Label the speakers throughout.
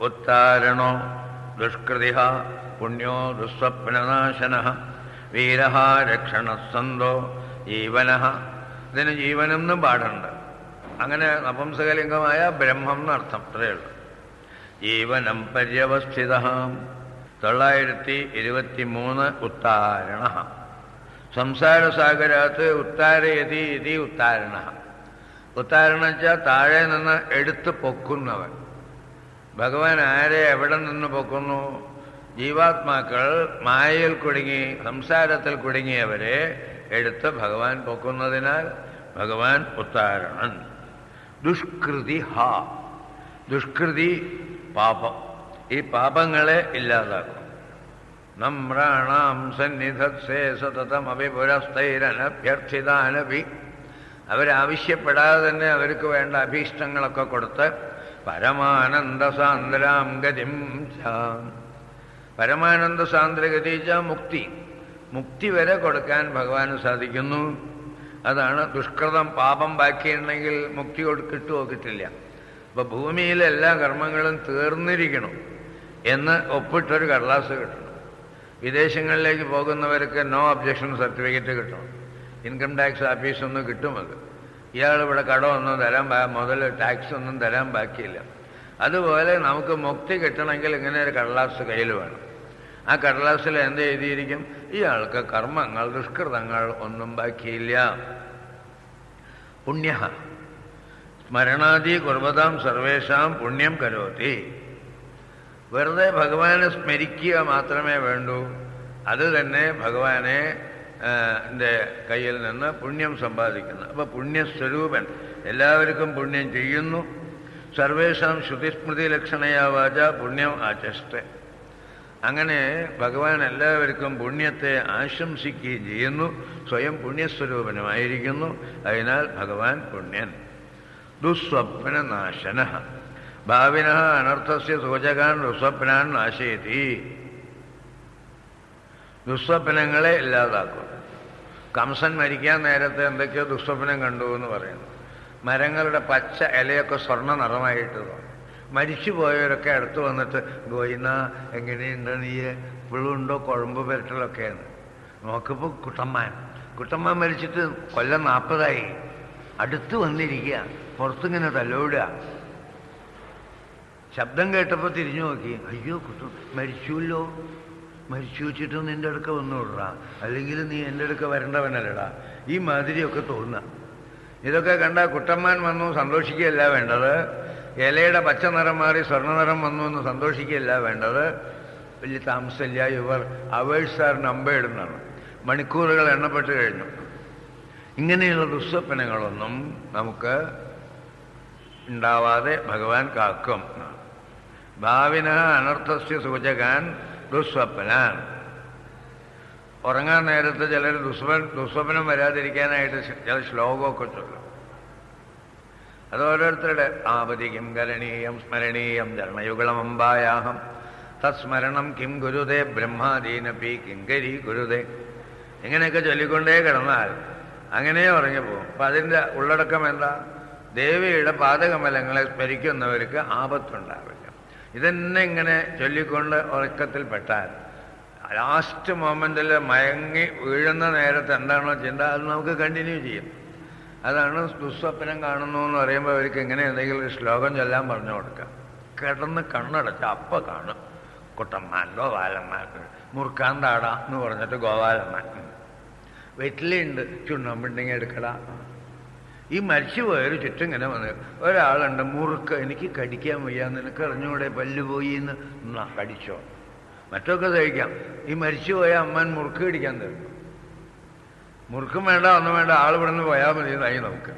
Speaker 1: ഉത്താരണോ ദുഷ്കൃതി പുണ്യോ ദുസ്വപ്നനാശന വീര രക്ഷണസന്തോ ജീവന ഇതിന് ജീവനെന്ന് പാടുണ്ട്. അങ്ങനെ നപുംസകലിംഗമായ ബ്രഹ്മം എന്നർത്ഥം. അത്രയുള്ളു ജീവനം പര്യവസ്ഥിത തൊള്ളായിരത്തി ഇരുപത്തി മൂന്ന് ഉത്താരണ സംസാരസാഗരാത്ത് ഉത്താരയതി ഇതി ഉത്താരണ ഉത്താരണ വെച്ചാൽ താഴെ നിന്ന് എടുത്തു പൊക്കുന്നവൻ. ഭഗവാൻ ആരെ എവിടെ നിന്ന് പൊക്കുന്നു? ജീവാത്മാക്കൾ മായയിൽ കുടുങ്ങി സംസാരത്തിൽ കുടുങ്ങിയവരെ എടുത്ത് ഭഗവാൻ പൊക്കുന്നതിനാൽ ഭഗവാൻ ഉത്താരണൻ ദുഷ്കൃതി ഹ. ദുഷ്കൃതി പാപം. ഈ പാപങ്ങളെ ഇല്ലാതാക്കും. നമ്രാണാം സന്നിധത്സേ സതതം അഭിപുരസ്ഥൈരനഭ്യർത്ഥിതാനഭി അവരാവശ്യപ്പെടാതെ തന്നെ അവർക്ക് വേണ്ട അഭീഷ്ടങ്ങളൊക്കെ കൊടുത്ത് പരമാനന്ദ സാന്ദ്രാം ഗതിം പരമാനന്ദ സാന്ദ്രഗതി മുക്തി. മുക്തി വരെ കൊടുക്കാൻ ഭഗവാന് സാധിക്കുന്നു. അതാണ് ദുഷ്കൃതം പാപം ബാക്കിയുണ്ടെങ്കിൽ മുക്തി കൊടു കിട്ടുമോ കിട്ടില്ല. അപ്പൊ ഭൂമിയിലെ എല്ലാ കർമ്മങ്ങളും തീർന്നിരിക്കണം എന്ന് ഒപ്പിട്ടൊരു കടലാസ് കിട്ടണം. വിദേശങ്ങളിലേക്ക് പോകുന്നവർക്ക് നോ ഒബ്ജക്ഷൻ സർട്ടിഫിക്കറ്റ് കിട്ടണം. ഇൻകം ടാക്സ് ഓഫീസൊന്നും ഒന്നും കിട്ടുമത് ഇയാൾ ഇവിടെ കടമൊന്നും തരാൻ മുതൽ ടാക്സ് ഒന്നും തരാൻ ബാക്കിയില്ല. അതുപോലെ നമുക്ക് മുക്തി കിട്ടണമെങ്കിൽ ഇങ്ങനെ ഒരു കടലാസ് കയ്യിൽ വേണം. ആ കടലാസിൽ എന്ത് എഴുതിയിരിക്കും? ഇയാൾക്ക് കർമ്മങ്ങൾ ദുഷ്കൃതങ്ങൾ ഒന്നും ബാക്കിയില്ല. പുണ്യ. സ്മരണാദി കുർബതാം സർവേഷാം പുണ്യം കരോത്തി വെറുതെ ഭഗവാനെ സ്മരിക്കുക മാത്രമേ വേണ്ടൂ. അത് തന്നെ ഭഗവാനെ ന്റെ കയ്യിൽ നിന്ന് പുണ്യം സമ്പാദിക്കുന്നു. അപ്പൊ പുണ്യസ്വരൂപൻ എല്ലാവർക്കും പുണ്യം ചെയ്യുന്നു. സർവേഷാം ശ്രുതിസ്മൃതി ലക്ഷണയാ വാച പുണ്യം ആചഷ്ട. അങ്ങനെ ഭഗവാൻ എല്ലാവർക്കും പുണ്യത്തെ ആശംസിക്കുകയും ചെയ്യുന്നു. സ്വയം പുണ്യസ്വരൂപനുമായിരിക്കുന്നു. അതിനാൽ ഭഗവാൻ പുണ്യൻ. ദുസ്വപ്നനാശന. ഭാവിന അനർത്ഥസ്യ സൂചകാൻ ദുസ്വപ്നാൻ നാശയതി. ദുസ്വപ്നങ്ങളെ ഇല്ലാതാക്കും. കംസൻ മരിക്കാൻ നേരത്തെ എന്തൊക്കെയോ ദുസ്വപ്നം കണ്ടു എന്ന് പറയുന്നു. മരങ്ങളുടെ പച്ച ഇലയൊക്കെ സ്വർണ നിറമായിട്ട് തോന്നും. മരിച്ചു പോയവരൊക്കെ അടുത്ത് വന്നിട്ട് ഗോയിന എങ്ങനെയുണ്ട് നീ? ഇപ്പോഴുണ്ടോ കുഴമ്പ് പുരട്ടലൊക്കെയാണ്. നോക്കിപ്പോ കുട്ടമ്മാൻ. കുട്ടമ്മാൻ മരിച്ചിട്ട് കൊല്ലം നാൽപ്പതായി അടുത്ത് വന്നിരിക്കുക. പുറത്തിങ്ങനെ തലോടുക. ശബ്ദം കേട്ടപ്പോൾ തിരിഞ്ഞു നോക്കി. അയ്യോ കുട്ടം മരിച്ചുല്ലോ? മരിച്ചു വെച്ചിട്ട് നിന്റെ അടുക്ക വന്നു വിടറാ അല്ലെങ്കിൽ നീ എന്റെ അടുക്ക വരേണ്ടവനല്ലടാ. ഈ മാതിരിയൊക്കെ തോന്നുക. ഇതൊക്കെ കണ്ട കുട്ടന്മാൻ വന്നു സന്തോഷിക്കുകയല്ല വേണ്ടത്. ഇലയുടെ പച്ച നിറം മാറി സ്വർണ നിറം വന്നു എന്ന് സന്തോഷിക്കുകയല്ല വേണ്ടത്. വലിയ താമസമില്ല ഇവർ അവേഴ്സ് ആർ നമ്പേർഡ് എന്നാണ്. മണിക്കൂറുകൾ എണ്ണപ്പെട്ട് കഴിഞ്ഞു. ഇങ്ങനെയുള്ള ദുസ്വപ്നങ്ങളൊന്നും നമുക്ക് ഉണ്ടാവാതെ ഭഗവാൻ കാക്കും. ഭാവിന അനർത്ഥസ്യ സൂചകാൻ ദുസ്വപ്നാൻ ഉറങ്ങാൻ നേരത്ത് ചിലർ ദുസ്വ ദുസ്വപ്നം വരാതിരിക്കാനായിട്ട് ചില ശ്ലോകമൊക്കെ ചൊല്ലും. അത് ഓരോരുത്തരുടെ ആപതികം കരണീയം സ്മരണീയം ധർമ്മയുഗളമമ്പായാഹം തത്സ്മരണം കിം ഗുരുദേ ബ്രഹ്മാദീനപി കിങ്കരി ഗുരുദേ ഇങ്ങനെയൊക്കെ ചൊല്ലിക്കൊണ്ടേ കിടന്നാൽ അങ്ങനെ ഉറങ്ങിപ്പോകും അപ്പൊ അതിന്റെ ഉള്ളടക്കം എന്താ? ദേവിയുടെ പാദകമലങ്ങളെ സ്മരിക്കുന്നവർക്ക് ആപത്തുണ്ടാവില്ല. ഇതന്നെ ഇങ്ങനെ ചൊല്ലിക്കൊണ്ട് ഉറക്കത്തിൽപ്പെട്ടാൽ ലാസ്റ്റ് മൊമെന്റിൽ മയങ്ങി വീഴുന്ന നേരത്ത് എന്താണോ ചിന്ത അത് നമുക്ക് കണ്ടിന്യൂ ചെയ്യും. അതാണ് ദുസ്വപ്നം കാണുന്നു എന്ന് പറയുമ്പോൾ അവർക്ക് എങ്ങനെ എന്തെങ്കിലും ഒരു ശ്ലോകം ചൊല്ലാൻ പറഞ്ഞു കൊടുക്കാം. കിടന്ന് കണ്ണടച്ച അപ്പ കാണും. കുട്ടന്മാൻ ഗോപാലന്മാർ മുറുക്കാൻ താടാ എന്ന് പറഞ്ഞിട്ട് ഗോപാലന്മാർ. വെറ്റിലുണ്ട് ചുണ്ണാമ്പുണ്ടെങ്കിൽ എടുക്കടാ. ഈ മരിച്ചുപോയവർ ചുറ്റും ഇങ്ങനെ വന്നു ഒരാളുണ്ട് മുറുക്ക് എനിക്ക് കടിക്കാൻ വയ്യ നിനക്ക് അറിഞ്ഞൂടെ പല്ല് പോയി എന്ന്. കടിച്ചോ. മറ്റൊക്കെ സഹിക്കാം ഈ മരിച്ചുപോയ അമ്മൻ മുറുക്ക് കടിക്കാൻ തരും മുറുക്കും വേണ്ട ഒന്നും വേണ്ട ആൾ ഇവിടെ നിന്ന് പോയാൽ മതി എന്നായി നമുക്ക്.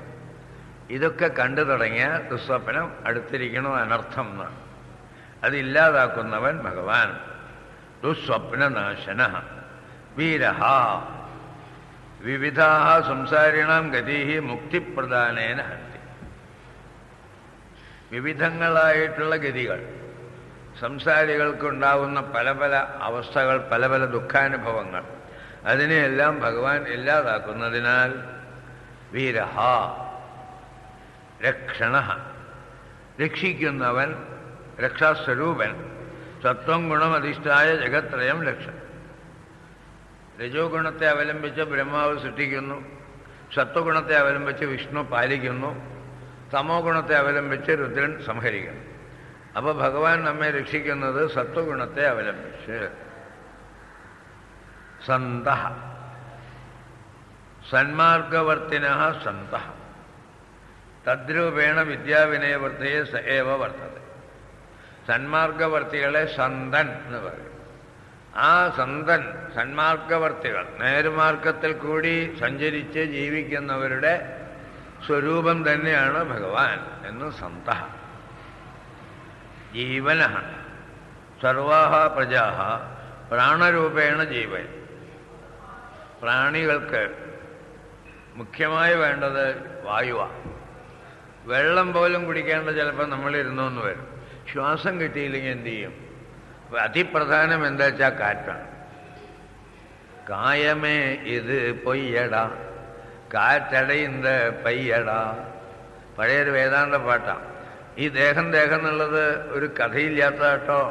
Speaker 1: ഇതൊക്കെ കണ്ടു തുടങ്ങിയ ദുസ്വപ്നം അടുത്തിരിക്കണം അനർത്ഥം എന്നാണ് അതില്ലാതാക്കുന്നവൻ ഭഗവാൻ. ദുസ്വപ്നനാശന. വീരഹ. വിവിധ സംസാരിണം ഗതി മുക്തിപ്രദാനേന ഹന്തി വിവിധങ്ങളായിട്ടുള്ള ഗതികൾ സംസാരികൾക്കുണ്ടാവുന്ന പല പല അവസ്ഥകൾ പല പല ദുഃഖാനുഭവങ്ങൾ അതിനെയെല്ലാം ഭഗവാൻ ഇല്ലാതാക്കുന്നതിനാൽ വീരഹ രക്ഷണ രക്ഷിക്കുന്നവൻ രക്ഷാസ്വരൂപൻ സത്വം ഗുണമധിഷ്ഠായ ജഗത്രയം രക്ഷ. രജോ ഗുണത്തെ അവലംബിച്ച് ബ്രഹ്മാവ് സൃഷ്ടിക്കുന്നു. സത്വഗുണത്തെ അവലംബിച്ച് വിഷ്ണു പാലിക്കുന്നു. തമോ ഗുണത്തെ അവലംബിച്ച് രുദ്രൻ സംഹരിക്കുന്നു. അപ്പോൾ ഭഗവാൻ നമ്മെ രക്ഷിക്കുന്നത് സത്വഗുണത്തെ അവലംബിച്ച്. സന്ത സന്മാർഗവർത്തിന സന്ത തദ്രൂപേണ വിദ്യാവിനയവർത്തയെ സ ഏവ വർത്തത സന്മാർഗവർത്തികളെ സന്തൻ എന്ന് പറയും. ആ സന്തൻ സന്മാർഗവർത്തികൾ നേരുമാർഗത്തിൽ കൂടി സഞ്ചരിച്ച് ജീവിക്കുന്നവരുടെ സ്വരൂപം തന്നെയാണ് ഭഗവാൻ എന്ന് സന്ത. ജീവന സർവാഹ പ്രജാഹ പ്രാണരൂപേണ ജീവൻ. പ്രാണികൾക്ക് മുഖ്യമായി വേണ്ടത് വായുവാണ് വെള്ളം പോലും കുടിക്കേണ്ട ചിലപ്പോൾ നമ്മളിരുന്നു എന്ന് വരും. ശ്വാസം കിട്ടിയില്ലെങ്കിൽ എന്തു ചെയ്യും? അപ്പൊ അതിപ്രധാനം എന്താ വെച്ചാൽ കാറ്റാണ് കായമേ ഇത് പൊയ്യടാ കാറ്റടയുന്നത് പയ്യടാ പഴയൊരു വേദാന്ത പാട്ടാണ് ഈ ദേഹം ദേഹം എന്നുള്ളത് ഒരു കഥയില്ലാത്ത കേട്ടോ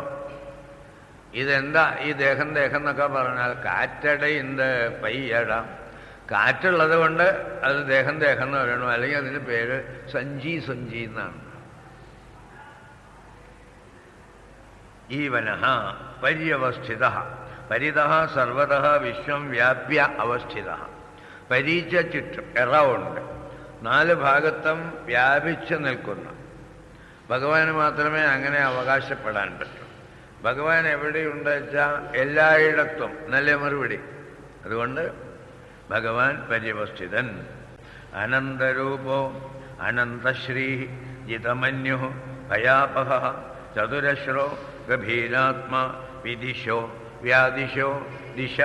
Speaker 1: ഇതെന്താ ഈ ദേഹം ദേഹം എന്നൊക്കെ പറഞ്ഞാൽ കാറ്റടയുന്നത് പയ്യട. കാറ്റുള്ളത് കൊണ്ട് അത് ദേഹം ദേഹം എന്ന് പറയണു. അല്ലെങ്കിൽ അതിന് പേര് സഞ്ചി സഞ്ചി എന്നാണ്. ജീവന പര്യവസ്ഥിത പരിത സർവത വിശ്വം വ്യാപ്യ അവസ്ഥിത പരീച്ച ചുറ്റും എറൗണ്ട് നാല് ഭാഗത്തും വ്യാപിച്ചു നിൽക്കുന്ന. ഭഗവാന് മാത്രമേ അങ്ങനെ അവകാശപ്പെടാൻ പറ്റൂ. ഭഗവാൻ എവിടെയുണ്ട് വെച്ചാൽ എല്ലായിടത്തും നല്ല മറുപടി? അതുകൊണ്ട് ഭഗവാൻ പര്യവസ്ഥിതൻ അനന്തരൂപോ അനന്തശ്രീ ജിതമന്യു ഭയാപഹ ചതുരശ്രോ ഗഭീരാത്മാ വിദിശോ വ്യാദിശോ ദിശ.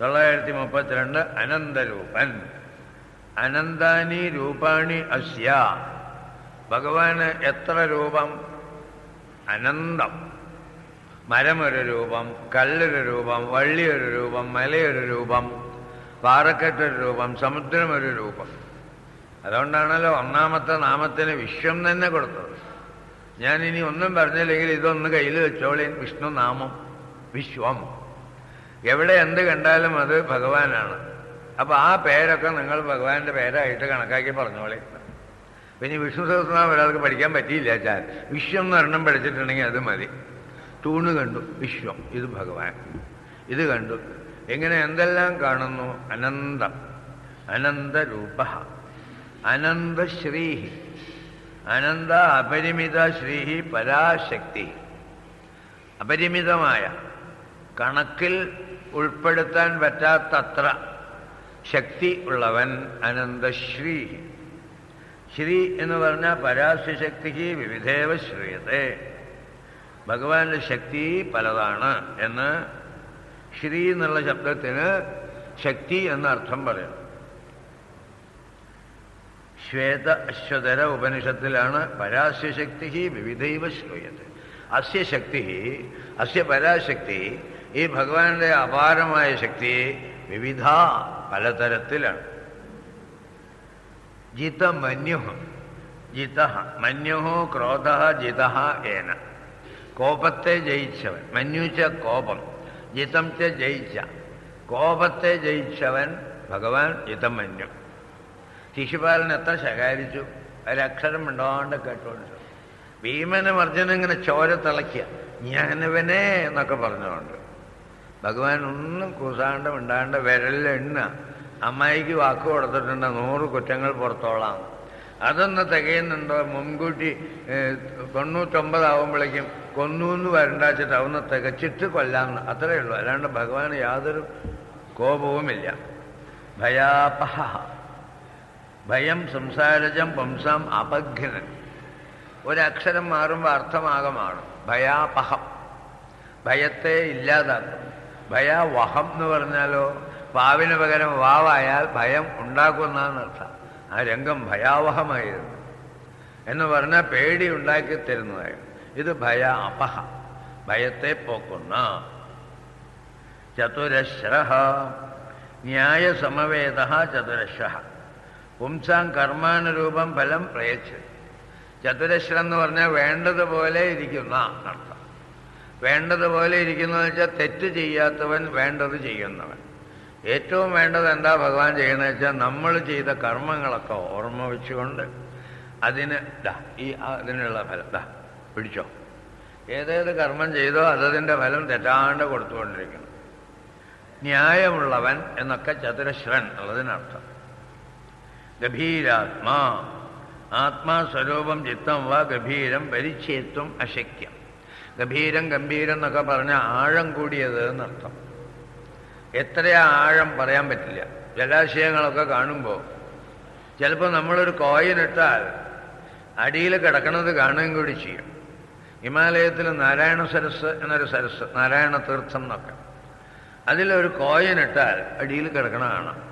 Speaker 1: തൊള്ളായിരത്തി മുപ്പത്തിരണ്ട് അനന്തരൂപൻ. അനന്താനി രൂപാണി അസ്യ. ഭഗവാന് എത്ര രൂപം? അനന്തം. മരമൊരു രൂപം കല്ലൊരു രൂപം വള്ളിയൊരു രൂപം മലയൊരു രൂപം പാറക്കെട്ടൊരു രൂപം സമുദ്രമൊരു രൂപം. അതുകൊണ്ടാണല്ലോ ഒന്നാമത്തെ നാമത്തിന് വിശ്വം തന്നെ കൊടുത്തത്. ഞാൻ ഇനി ഒന്നും പറഞ്ഞില്ലെങ്കിൽ ഇതൊന്ന് കയ്യിൽ വെച്ചോളി. വിഷ്ണു നാമം വിശ്വം. എവിടെ എന്ത് കണ്ടാലും അത് ഭഗവാനാണ്. അപ്പൊ ആ പേരൊക്കെ നിങ്ങൾ ഭഗവാന്റെ പേരായിട്ട് കണക്കാക്കി പറഞ്ഞോളി. പിന്നെ വിഷ്ണു സഹസ്രനാമം ഒരാൾക്ക് പഠിക്കാൻ പറ്റിയില്ല ചാൽ വിശ്വം എന്ന് ഒരെണ്ണം പഠിച്ചിട്ടുണ്ടെങ്കിൽ അത് മതി. തൂണ് കണ്ടു വിശ്വം ഇത് ഭഗവാൻ. ഇത് കണ്ടു. എങ്ങനെ എന്തെല്ലാം കാണുന്നു? അനന്തം അനന്തരൂപ അനന്തശ്രീ. അനന്ത അപരിമിത ശ്രീഹി പരാശക്തി. അപരിമിതമായ. കണക്കിൽ ഉൾപ്പെടുത്താൻ പറ്റാത്തത്ര ശക്തി ഉള്ളവൻ അനന്തശ്രീ ശ്രീ എന്ന് പറഞ്ഞാൽ പരാശക്തി വിവിധേവ ശ്രീയത്തെ. ഭഗവാന്റെ ശക്തി പലതാണ് എന്ന് ശ്രീ എന്നുള്ള ശബ്ദത്തിന് ശക്തി എന്ന അർത്ഥം പറയാം ശ്വേത അശ്വതര ഉപനിഷത്തിലാണ് പരാസ്യശക്തി വിവിധൈവ ശ്രൂയത്തെ അസ്യ ശക്തി അസ്യ പരാശക്തി ഈ ഭഗവാന്റെ അപാരമായ ശക്തി വിവിധ പലതരത്തിലാണ് ജിത മന്യു ജിത മന്യു ക്രോധ ജിത ഏന കോപത്തെ ജയിച്ചവൻ മന്യുച്ച കോപം ജിതം ച ജയിച്ച കോപത്തെ ജയിച്ചവൻ ഭഗവാൻ ജിതം മന്യു ശിശുപാലൻ എത്ര ശകാരിച്ചു? ഒരക്ഷരം മിണ്ടാണ്ട് കേട്ടോണ്ട് ഭീമനും അർജുനും ഇങ്ങനെ ചോര തിളയ്ക്കുക. ഞാനവനെ എന്നൊക്കെ പറഞ്ഞുകൊണ്ട്. ഭഗവാൻ ഒന്നും കൂസാണ്ട് മിണ്ടാണ്ട് വിരലിലെണ്ണ അമ്മായിക്ക് വാക്ക് കൊടുത്തിട്ടുണ്ട് നൂറ് കുറ്റങ്ങൾ പുറത്തോളാം. അതൊന്ന് തികയുന്നുണ്ടോ? മുൻകൂട്ടി തൊണ്ണൂറ്റൊമ്പതാവുമ്പോഴേക്കും കൊന്നു എന്ന് വരണ്ടാച്ചിട്ട് അവന്ന് തികച്ചിട്ട് കൊല്ലാമെന്ന്. അത്രയേ ഉള്ളൂ. അല്ലാണ്ട് ഭഗവാൻ യാതൊരു കോപവുമില്ല. ഭയാപഹ. ഭയം സംസാരജം വംശം അപഘ്നൻ ഒരക്ഷരം മാറുമ്പോൾ അർത്ഥമാകെ മാറും ഭയാപഹം. ഭയത്തെ ഇല്ലാതാക്കും. ഭയാവഹം എന്ന് പറഞ്ഞാലോ പാവിന് പകരം വാവായാൽ ഭയം ഉണ്ടാക്കുന്നതാണ് അർത്ഥം. ആ രംഗം ഭയാവഹമായിരുന്നു. എന്ന് പറഞ്ഞാൽ പേടി ഉണ്ടാക്കി തരുന്നതായിരുന്നു. ഇത് ഭയ അപഹ ഭയത്തെ പോക്കുന്ന. ചതുരശ്ര ന്യായസമവേദ ചതുരശ്ര പുംസാം കർമാനുരൂപം ഫലം പ്രയച്ച്. ചതുരശ്രം എന്ന് പറഞ്ഞാൽ വേണ്ടതുപോലെ ഇരിക്കുന്ന അർത്ഥം. വേണ്ടതുപോലെ ഇരിക്കുന്നതെന്ന് വെച്ചാൽ തെറ്റ് ചെയ്യാത്തവൻ വേണ്ടത് ചെയ്യുന്നവൻ. ഏറ്റവും വേണ്ടത് എന്താ ഭഗവാൻ ചെയ്യണമെന്ന് വെച്ചാൽ നമ്മൾ ചെയ്ത കർമ്മങ്ങളൊക്കെ ഓർമ്മ വെച്ചുകൊണ്ട് അതിന് ദാ ഈ അതിനുള്ള ഫലം ദാ പിടിച്ചോ. ഏതേത് കർമ്മം ചെയ്തോ അതതിന്റെ ഫലം തെറ്റാണ്ട് കൊടുത്തുകൊണ്ടിരിക്കണം. ന്യായമുള്ളവൻ എന്നൊക്കെ ചതുരശ്രൻ ഉള്ളതിനർത്ഥം. ഗഭീരാത്മാ. ആത്മാ സ്വരൂപം ചിത്തം വാ ഗഭീരം പരിച്ഛേത്വം അശക്യം. ഗഭീരം ഗംഭീരം എന്നൊക്കെ പറഞ്ഞ ആഴം കൂടിയത് എന്നർത്ഥം. എത്രയാ ആഴം പറയാൻ പറ്റില്ല. ജലാശയങ്ങളൊക്കെ കാണുമ്പോൾ ചിലപ്പോൾ നമ്മളൊരു കോയിൻ ഇട്ടാൽ അടിയിൽ കിടക്കുന്നത് കാണുകയും കൂടി ചെയ്യും. ഹിമാലയത്തിൽ നാരായണ സരസ് എന്നൊരു സരസ് നാരായണ തീർത്ഥം എന്നൊക്കെ. അതിലൊരു കോയിൻ ഇട്ടാൽ അടിയിൽ കിടക്കണ കാണാം.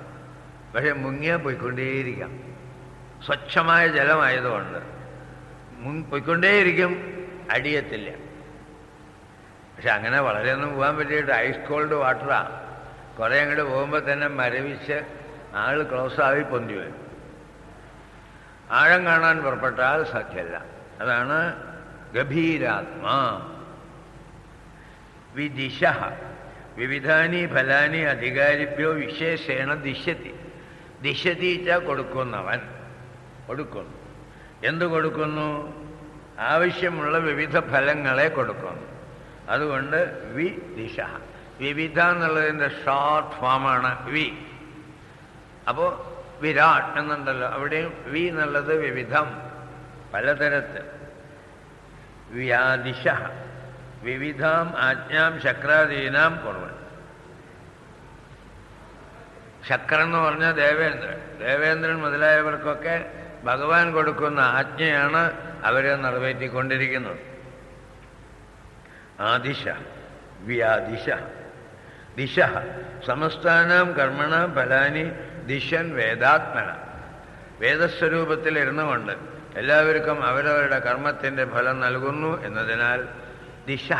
Speaker 1: പക്ഷെ മുങ്ങിയാൽ പോയിക്കൊണ്ടേയിരിക്കാം. സ്വച്ഛമായ ജലമായതുകൊണ്ട് പൊയ്ക്കൊണ്ടേയിരിക്കും അടിയത്തില്ല. പക്ഷെ അങ്ങനെ വളരെയൊന്നും പോകാൻ പറ്റിയിട്ട് ഐസ് കോൾഡ് വാട്ടറാണ് കുറേ അങ്ങോട്ട് പോകുമ്പോൾ തന്നെ മരവിച്ച് ആൾ ക്ലോസായി പൊന്തി വരും. ആഴം കാണാൻ പുറപ്പെട്ടാൽ സാധ്യമല്ല. അതാണ് ഗഭീരാത്മാ. വിദിശ. വിവിധാനി ഫലാനി അധികാരിഭ്യോ വിശേഷേണ ദിശതി ദിശതീച്ച കൊടുക്കുന്നവൻ കൊടുക്കുന്നു. എന്തു കൊടുക്കുന്നു? ആവശ്യമുള്ള വിവിധ ഫലങ്ങളെ കൊടുക്കുന്നു. അതുകൊണ്ട് വി ദിശ. വിവിധ എന്നുള്ളതിന്റെ ഷോർട്ട് ഫോമാണ് വി. അപ്പോൾ വിരാട് എന്നുണ്ടല്ലോ. അവിടെയും വി എന്നുള്ളത് വിവിധം പലതരത്തിൽ. വ്യാദിശ വിവിധാം ആജ്ഞാം ശക്രാദീനാം കുറവൻ ശക്രൻ എന്ന് പറഞ്ഞാൽ ദേവേന്ദ്രൻ. ദേവേന്ദ്രൻ മുതലായവർക്കൊക്കെ ഭഗവാൻ കൊടുക്കുന്ന ആജ്ഞയാണ് അവരെ നിറവേറ്റിക്കൊണ്ടിരിക്കുന്നത്. ആദിശ വ്യാദിശ. ദിശ സമസ്താനാം കർമ്മണ ഫലാനി ദിശൻ വേദാത്മന. വേദസ്വരൂപത്തിൽ ഇരുന്നു കൊണ്ട് എല്ലാവർക്കും അവരവരുടെ കർമ്മത്തിന്റെ ഫലം നൽകുന്നു എന്നതിനാൽ ദിശ.